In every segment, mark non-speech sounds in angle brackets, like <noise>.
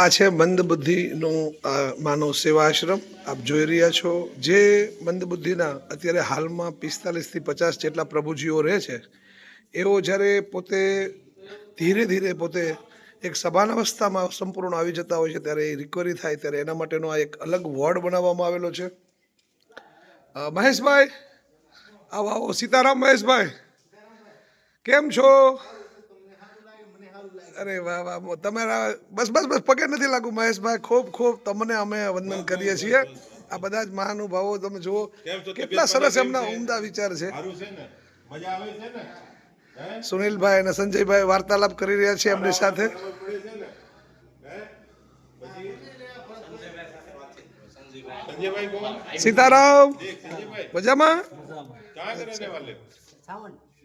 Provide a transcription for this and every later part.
આ છે મંદબુદ્ધિનું માનવ સેવાશ્રમ. આપ જોઈ રહ્યા છો, જે મંદબુદ્ધિના અત્યારે હાલમાં પિસ્તાલીસથી પચાસ જેટલા પ્રભુજીઓ રહે છે, એઓ જ્યારે પોતે, ધીરે ધીરે પોતે એક સભાન અવસ્થામાં સંપૂર્ણ આવી જતા હોય છે, ત્યારે એ રિકવરી થાય, ત્યારે એના માટેનો આ એક અલગ વોર્ડ બનાવવામાં આવેલો છે. મહેશભાઈ, આવો આવો, સીતારામ મહેશભાઈ, કેમ છો? અરે વાહ વાહ તમારા બસ બસ બસ પગે નથી લાગુ મહેશભાઈ ખૂબ ખૂબ તમને અમે વંદન કરીએ છીએ. આ બધા જ મહાનુભાવો તમે જુઓ કેટલા સરસ એમના ઉમદા વિચાર છે. સારું છે ને? મજા આવે છે ને? હે? સુનિલભાઈ અને સંજયભાઈ વાર્તાલાપ કરી રહ્યા છે એમની સાથે. સીતારામ મજામાં?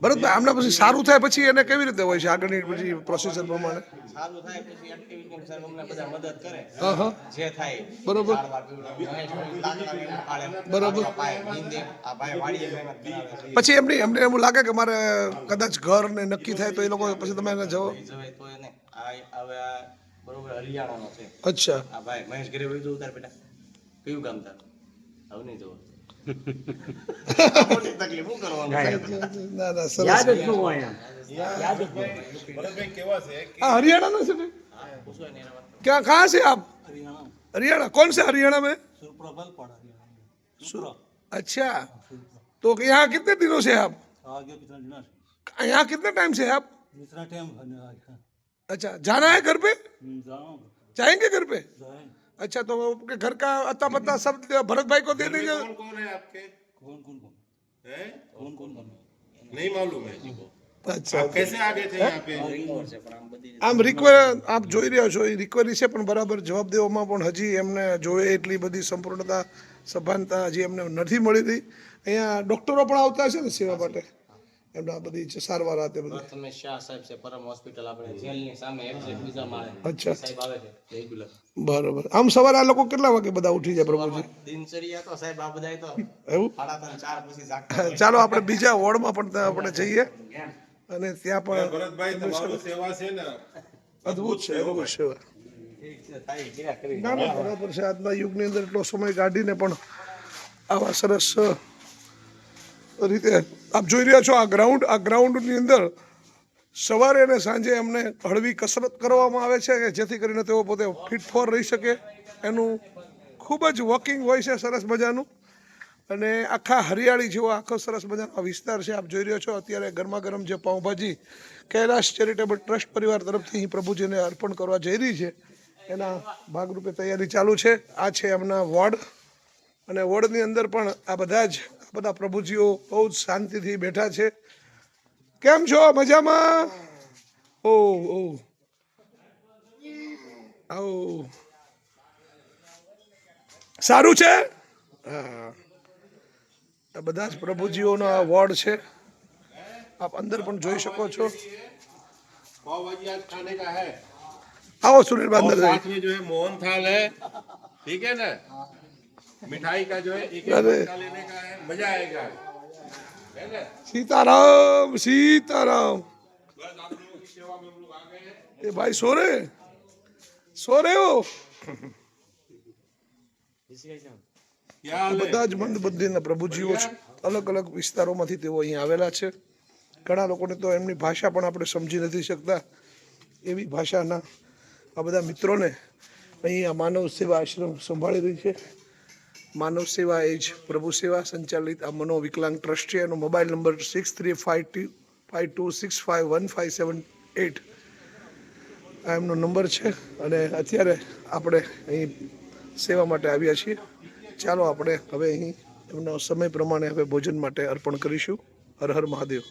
બરોબર આમના પછી સારું થાય પછી એને કેવી રીતે હોય છે આગળની પછી પ્રોસીજર પ્રમાણે? સારું થાય પછી એક્ટિવિટી બરોબર. બરોબર. પછી એમની એમને એવું લાગે કે મારે કદાચ ઘર ને નક્કી થાય તો એ લોકો પછી તમે એને જવો બરોબર હરિયાણાનો અચ્છા. આ ભાઈ મહેશ ઘરે વળી જવું તાર કયું ગામ તાર? નહીં જવું <laughs> મોટી તકલીફ શું કરવાનું ના ના સરસ યાદ જ ન હોય એમ યાદ જ ન હોય ભરતભાઈ કેવા છે કે આ हरियाणा से है પૂછો એને એના વાત क्या कहाँ से आप हरियाणा कौन से हरियाणा में सु- अच्छा तो यहाँ कितने दिनों से हैं आप आगे कितना दिन है? यहाँ कितने टाइम से हैं आप इतना टाइम है ना, अच्छा जाना है घर पे हम्म, जाओ जाएंगे घर पे जाए अच्छा तो आपके घर का अता पता सब भरत भाई को दे घर में देंगे कौन कौन है आपके कौन कौन कौन हैं कौन कौन कौन नहीं मालूम है अच्छा आप कैसे आ गए थे यहाँ पे ખબર છે પણ આમ બધી આમ રિકવર આપ જોઈ રહ્યા છો એ રિકવરી છે પણ બરાબર જવાબ દેવામાં પણ હજી એમને જોઈએ એટલી બધી સંપૂર્ણતા સભાનતા હજી એમને નથી મળી રહી અહીંયા ડૉક્ટરો પણ આવતા હશે ને સેવા માટે એમના બધી છે સારવાર આ તે બધી. પ્રથમે શાહ સાહેબ છે પરમ હોસ્પિટલ આપણે જેલની સામે એક્ઝેક્ટ બીજા માળે. અચ્છા. સાહેબ આવે છે રેગ્યુલર બરાબર. આમ સવારે આ લોકો કેટલા વાગે બધા ઉઠી જાય પ્રભુજી? દિનચર્યા તો સાહેબ આ બધા તો એવું? પછી જાગતા ચાલો આપણે બીજા વોર્ડમાં પણ ત્યાં આપણે જઈએ. અને ત્યાં પણ ભરતભાઈ તમારું સેવા છે ને? અદ્ભુત છે અદ્ભુત સેવા. ના ના બરાબર છે. આજના યુગની અંદર એટલો સમય કાઢીને પણ આવા સરસ રીતે આપ જોઈ રહ્યા છો આ ગ્રાઉન્ડ આ ગ્રાઉન્ડની અંદર સવારે અને સાંજે એમને હળવી કસરત કરવામાં આવે છે કે જેથી કરીને તેઓ પોતે ફિટ ફોર રહી શકે. એનું ખૂબ જ વોકિંગ હોય છે સરસ મજાનું. અને આખા હરિયાળી જેવો આખો સરસ મજાનો વિસ્તાર છે. આપ જોઈ રહ્યો છો અત્યારે ગરમા ગરમ જે પાઉંભાજી કૈલાશ ચેરિટેબલ ટ્રસ્ટ પરિવાર તરફથી અહીં પ્રભુજીને અર્પણ કરવા જઈ રહી છે. એના ભાગરૂપે તૈયારી ચાલુ છે. આ છે એમના વોર્ડ. અને વોર્ડની અંદર પણ આ બધા જ બધા પ્રભુજીઓ બહુ જ શાંતિથી બેઠા છે કેમ છો મજામાં ઓ ઓ આવો સારું છે હા આ બધા જ પ્રભુજીઓનો આ વોર્ડ છે આપ અંદર પણ જોઈ શકો છો पाव भाजी आज खाने का है આવો સુનિલભાઈ और અંદર જઈએ. साथ में जो है मोहन थाल है ठीक है ना मिठाई का जो है एक एक अरे। बच्चा लेने का है मजा आएगा है ना सीताराम सीताराम बस आप लोगों की सेवा में हम लोग आ गए हैं ये भाई सो रहे हैं? सो रहे हो क्या हाल है બધા જ મંદબુદ્ધિના પ્રભુજીઓ છે અલગ અલગ વિસ્તારોમાંથી તેઓ અહીં આવેલા છે ઘણા લોકોને તો એમની ભાષા પણ આપણે સમજી નથી શકતા એવી ભાષાના આ બધા મિત્રોને અહીં આ માનવ સેવા આશ્રમ સંભાળી રહી છે માનવ સેવા એ જ પ્રભુ સેવા સંચાલિત આ મનોવિકલાંગ ટ્રસ્ટ છે. એનો mobile number six three five two five two six five one five seven eight આ એમનો નંબર છે અને અત્યારે આપણે અહીં સેવા માટે આવ્યા છીએ. ચાલો આપણે હવે અહીં એમનો સમય પ્રમાણે હવે ભોજન માટે અર્પણ કરીશું. હર હર મહાદેવ.